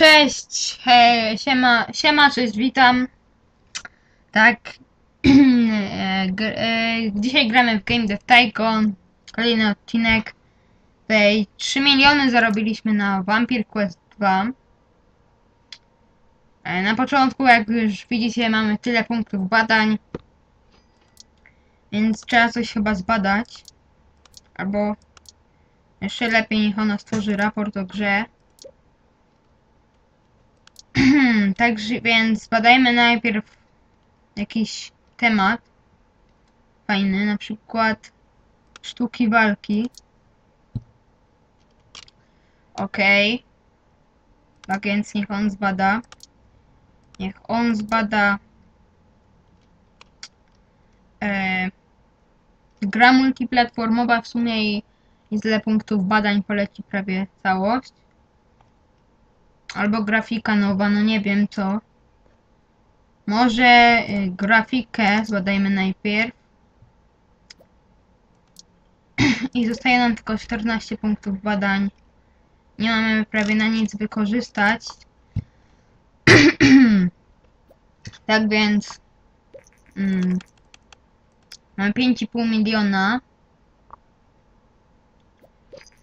cześć, he, siema, siema, cześć, witam. Tak, e, e, dzisiaj gramy w Game Dev Tycoon, kolejny odcinek. Tutaj 3 miliony zarobiliśmy na Vampire Quest 2. E, Na początku, jak już widzicie, mamy tyle punktów badań, więc trzeba coś chyba zbadać. Albo jeszcze lepiej niech ona stworzy raport o grze. Także więc badajmy najpierw jakiś temat fajny, na przykład sztuki walki. Okej. Tak więc niech on zbada. Niech on zbada e, gra multiplatformowa w sumie i, i punktów badań poleci prawie całość. Albo grafika nowa, no nie wiem co. Może y, grafikę zbadajmy najpierw. I zostaje nam tylko 14 punktów badań. Nie mamy prawie na nic wykorzystać. tak więc mm, mamy 5,5 miliona.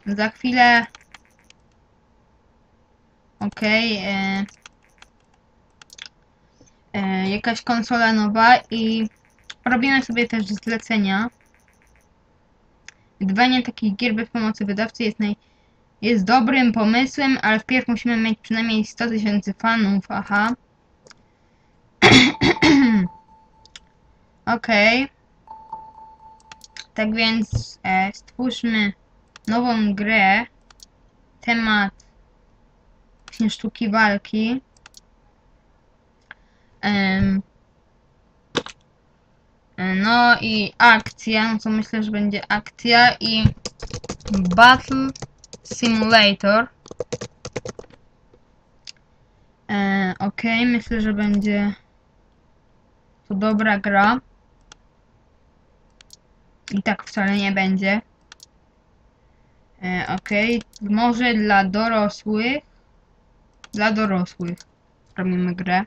Za chwilę Okej. e, e, jakaś konsola nowa i robimy sobie też zlecenia. Wydawanie takich gier bez pomocy wydawcy jest, naj, jest dobrym pomysłem, ale wpierw musimy mieć przynajmniej 100 tysięcy fanów. Aha. Okej. Tak więc e, stwórzmy nową grę. Temat właśnie sztuki walki. No i akcja, no to myślę, że będzie akcja i Battle Simulator. E, ok, myślę, że będzie to dobra gra. I tak wcale nie będzie. E, ok, może dla dorosłych dla dorosłych robimy grę.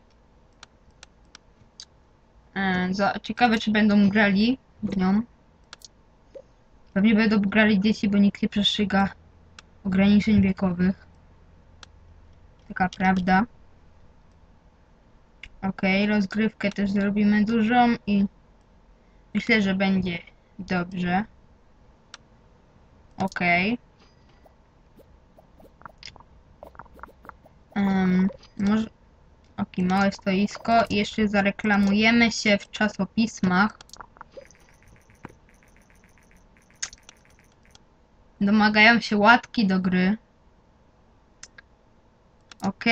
E, za, ciekawe, czy będą grali w nią. Pewnie będą grali dzieci, bo nikt nie przestrzega ograniczeń wiekowych. Taka prawda. Ok, rozgrywkę też zrobimy dużą i myślę, że będzie dobrze. Ok. Um, może... Ok, małe stoisko i jeszcze zareklamujemy się w czasopismach. Domagają się łatki do gry. Ok.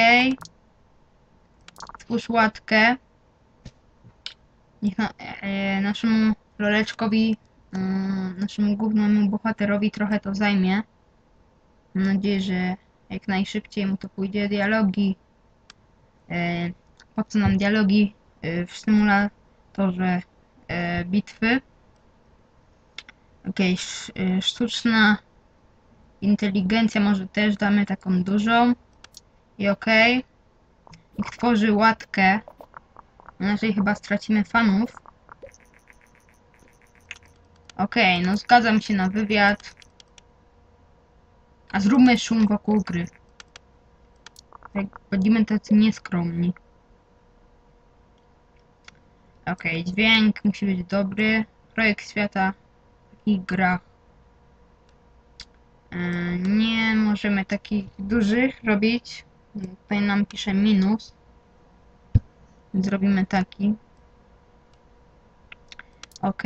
Stwórz łatkę. Niech na, e, naszemu roleczkowi, e, naszemu głównemu bohaterowi trochę to zajmie. Mam nadzieję, że jak najszybciej mu to pójdzie. Dialogi. E, po co nam dialogi e, w symulatorze e, bitwy? Okej, okay, sztuczna inteligencja może też damy taką dużą. I okej. Okay. Niech tworzy łatkę. Inaczej chyba stracimy fanów. Okej, okay, no zgadzam się na wywiad. A zróbmy szum wokół gry. Tak, będziemy tacy nieskromni. Okej, okay, dźwięk musi być dobry. Projekt świata takich grach. Yy, nie możemy takich dużych robić. Tutaj nam pisze minus. Zrobimy taki. Ok.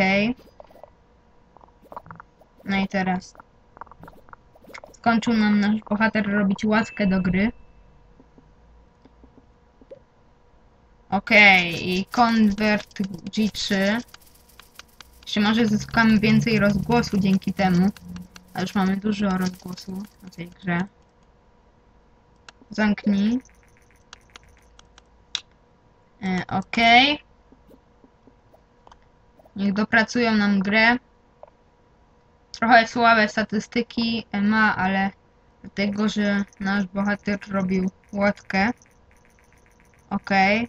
No i teraz skończył nam nasz bohater robić łaskę do gry. Okej, okay, i Convert G3. Czy może zyskamy więcej rozgłosu dzięki temu. A już mamy dużo rozgłosu na tej grze. Zamknij. E, ok. Niech dopracują nam grę. Trochę słabe statystyki ma, ale Dlatego, że nasz bohater robił łatkę. Okej.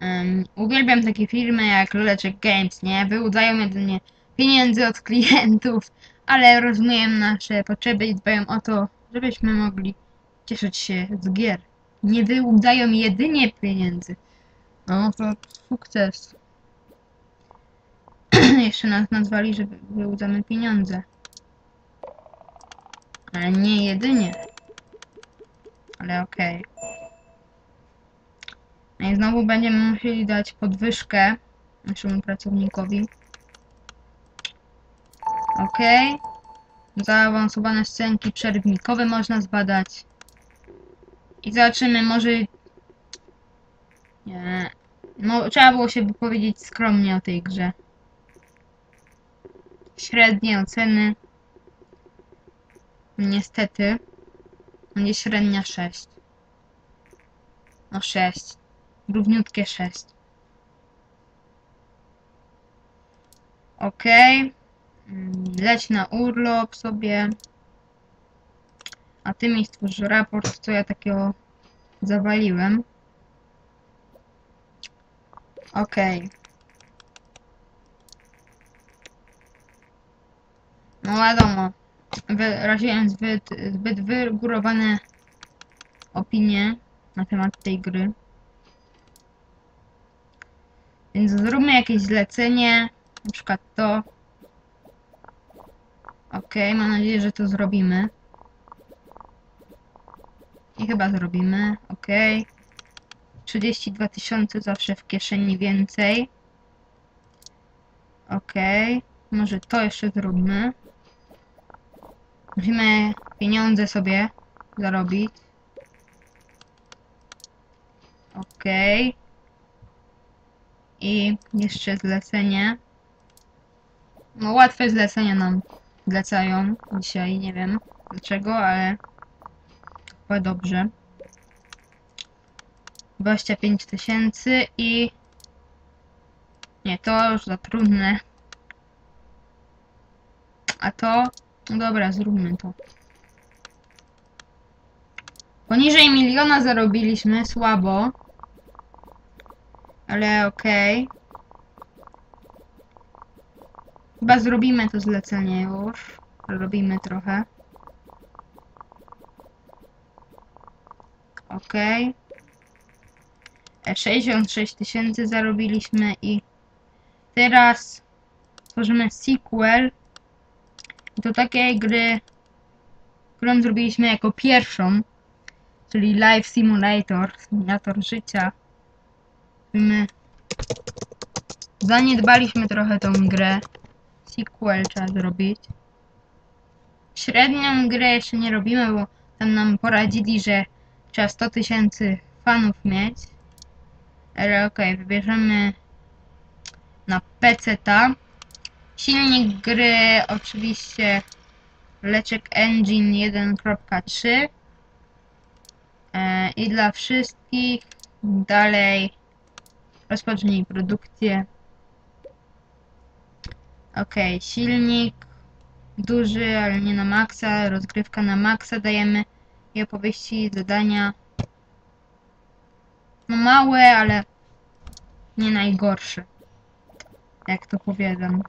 Em, uwielbiam takie firmy jak Loleczek Games, nie? Wyłudzają jedynie pieniędzy od klientów, ale rozumieją nasze potrzeby i dbają o to, żebyśmy mogli cieszyć się z gier. Nie wyłudzają jedynie pieniędzy. No to sukces. Jeszcze nas nazwali, że wy- wyłudzamy pieniądze. Ale nie jedynie. Ale okej. No i znowu będziemy musieli dać podwyżkę naszemu pracownikowi. Okej. Zaawansowane scenki przerywnikowe można zbadać. I zobaczymy, może... Nie. No, trzeba było się wypowiedzieć skromnie o tej grze. Średnie oceny. Niestety. Będzie średnia 6. No 6. Równiutkie 6. Okej. Mm, Leć na urlop sobie. A ty mi stwórz raport, co ja takiego zawaliłem. Okej. No wiadomo. Wyraziłem zbyt, zbyt wygórowane opinie na temat tej gry. Więc zróbmy jakieś zlecenie. Na przykład to. Okej, mam nadzieję, że to zrobimy. I chyba zrobimy. Okej. 32 tysiące zawsze w kieszeni więcej. Okej. Może to jeszcze zróbmy. Musimy pieniądze sobie zarobić. Okej. I jeszcze zlecenie. No łatwe zlecenia nam zlecają dzisiaj, nie wiem dlaczego, ale chyba dobrze. 25 tysięcy i... Nie, to już za trudne. A to... Dobra, zróbmy to. Poniżej miliona zarobiliśmy, słabo. Ale okej. Chyba zrobimy to zlecenie już. Robimy trochę. Okej. E, 66 tysięcy zarobiliśmy i teraz tworzymy sequel. I to takiej gry, którą zrobiliśmy jako pierwszą, czyli Live Simulator, symulator życia. My zaniedbaliśmy trochę tą grę. Sequel trzeba zrobić. Średnią grę jeszcze nie robimy, bo tam nam poradzili, że trzeba 100 tysięcy fanów mieć. Ale okej, wybierzemy na PC-ta. Silnik gry oczywiście Leczek Engine 1.3 e, i dla wszystkich dalej rozpocznij produkcję. Ok, silnik duży, ale nie na maksa, rozgrywka na maksa dajemy i opowieści, zadania no małe, ale nie najgorsze. Jak to powiadam.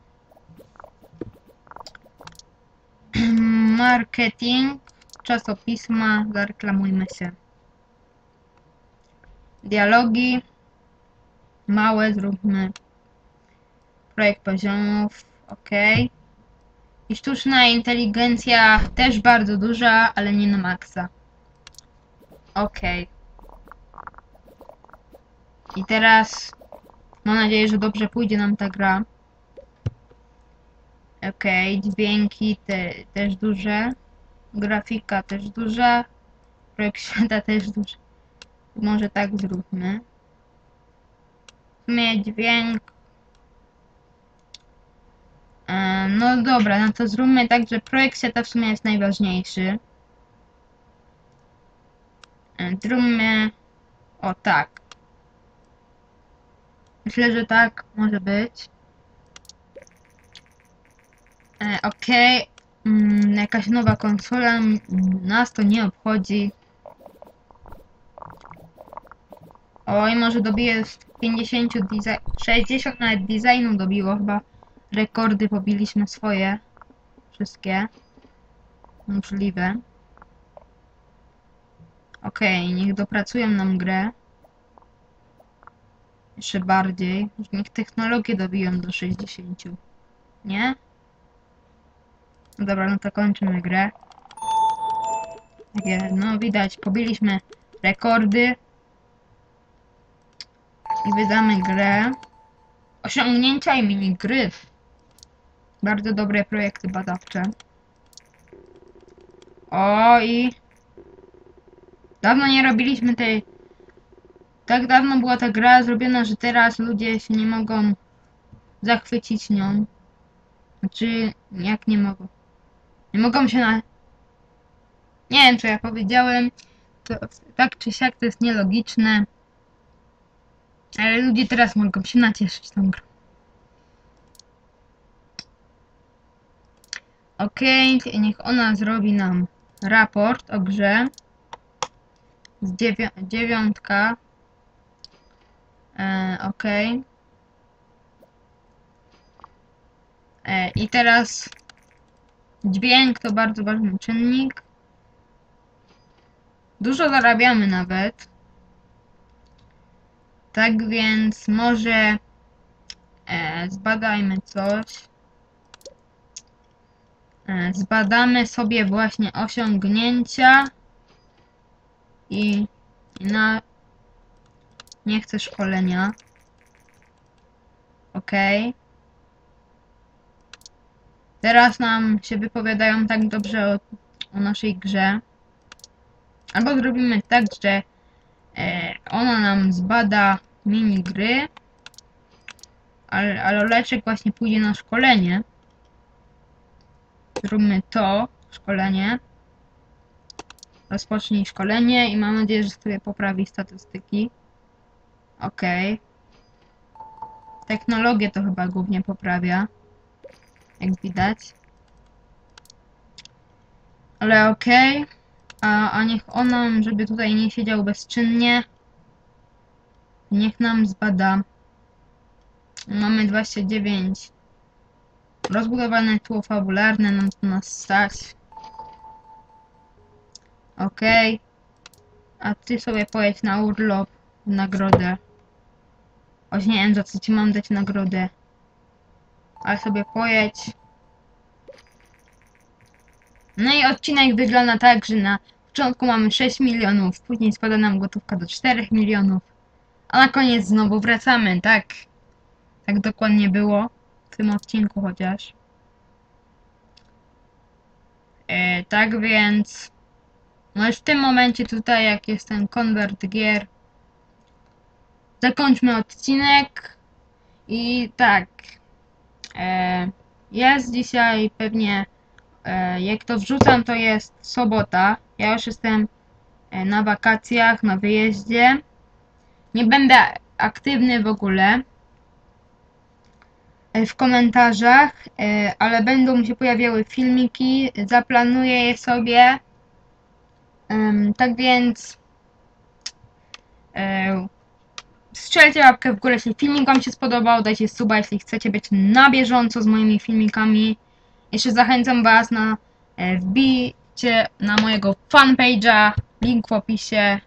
Marketing, czasopisma, zareklamujmy się. Dialogi, małe zróbmy. Projekt poziomów, ok. I sztuczna inteligencja też bardzo duża, ale nie na maksa. Ok. I teraz mam nadzieję, że dobrze pójdzie nam ta gra. Okej, dźwięki te, też duże. Grafika też duża. Projekt świata też duży. Może tak zróbmy. W sumie dźwięk. E, No dobra, no to zróbmy tak, że projekt świata w sumie jest najważniejszy. E, Zróbmy. O tak. Myślę, że tak może być. E, Okej. mm, jakaś nowa konsola, m, nas to nie obchodzi. Oj, może dobiję z 50 design, 60 nawet designu dobiło chyba. Rekordy pobiliśmy swoje. Wszystkie. Możliwe. Okej, niech dopracują nam grę. Jeszcze bardziej. Niech technologię dobiją do 60. Nie? Dobra, no to kończymy grę. Takie, no widać, pobiliśmy rekordy. I wydamy grę. Osiągnięcia i minigry. Bardzo dobre projekty badawcze. O i... Dawno nie robiliśmy tej... Tak dawno była ta gra zrobiona, że teraz ludzie się nie mogą zachwycić nią. Znaczy, jak nie mogą? Nie mogą się na... Nie wiem, co ja powiedziałem. To, tak czy siak to jest nielogiczne. Ale ludzie teraz mogą się nacieszyć tą grą. Okej, niech ona zrobi nam raport o grze. Z dziewią dziewiątka. E, Okej. E, I teraz dźwięk to bardzo ważny czynnik. Dużo zarabiamy nawet. Tak więc może e, zbadajmy coś. E, zbadamy sobie właśnie osiągnięcia i, na nie chcę szkolenia. Ok. Teraz nam się wypowiadają tak dobrze o, o naszej grze. Albo zrobimy tak, że e, ona nam zbada minigry, ale, ale Leczek właśnie pójdzie na szkolenie. Zróbmy to, szkolenie. Rozpocznij szkolenie i mam nadzieję, że sobie poprawi statystyki. Okej. Technologię to chyba głównie poprawia. Jak widać. Ale okej. A, a niech on nam, żeby tutaj nie siedział bezczynnie. Niech nam zbada. Mamy 29. Rozbudowane tło fabularne, nam to nas stać. Okej. A ty sobie pojedź na urlop w nagrodę. Wiem za co ci mam dać nagrodę. Ale sobie pojedź. No i odcinek wygląda tak, że na początku mamy 6 milionów, później spada nam gotówka do 4 milionów, a na koniec znowu wracamy, tak? Tak dokładnie było w tym odcinku chociaż. E, tak więc... No już w tym momencie tutaj, jak jest ten konwert gier, zakończmy odcinek. I tak, jest dzisiaj pewnie, e, jak to wrzucam, to jest sobota. Ja już jestem e, na wakacjach, na wyjeździe. Nie będę aktywny w ogóle e, w komentarzach, e, ale będą się pojawiały filmiki. Zaplanuję je sobie. Tak więc e, strzelcie łapkę w górę, jeśli filmik Wam się spodobał, dajcie suba, jeśli chcecie być na bieżąco z moimi filmikami. Jeszcze zachęcam Was na e, wbijcie na mojego fanpage'a, link w opisie,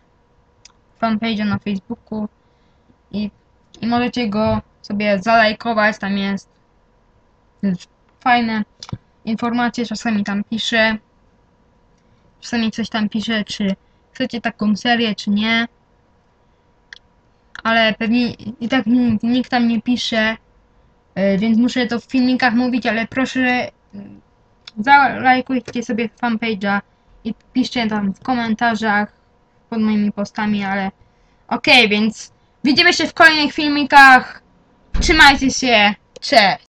fanpage'a na Facebooku. I, i możecie go sobie zalajkować, tam jest fajne informacje, czasami tam piszę, czasami coś tam piszę, czy chcecie taką serię, czy nie ale pewnie i tak nikt, tam nie pisze, e, więc muszę to w filmikach mówić, ale proszę e, zalajkujcie sobie fanpage'a i piszcie tam w komentarzach pod moimi postami, ale okej, więc widzimy się w kolejnych filmikach. Trzymajcie się, cześć!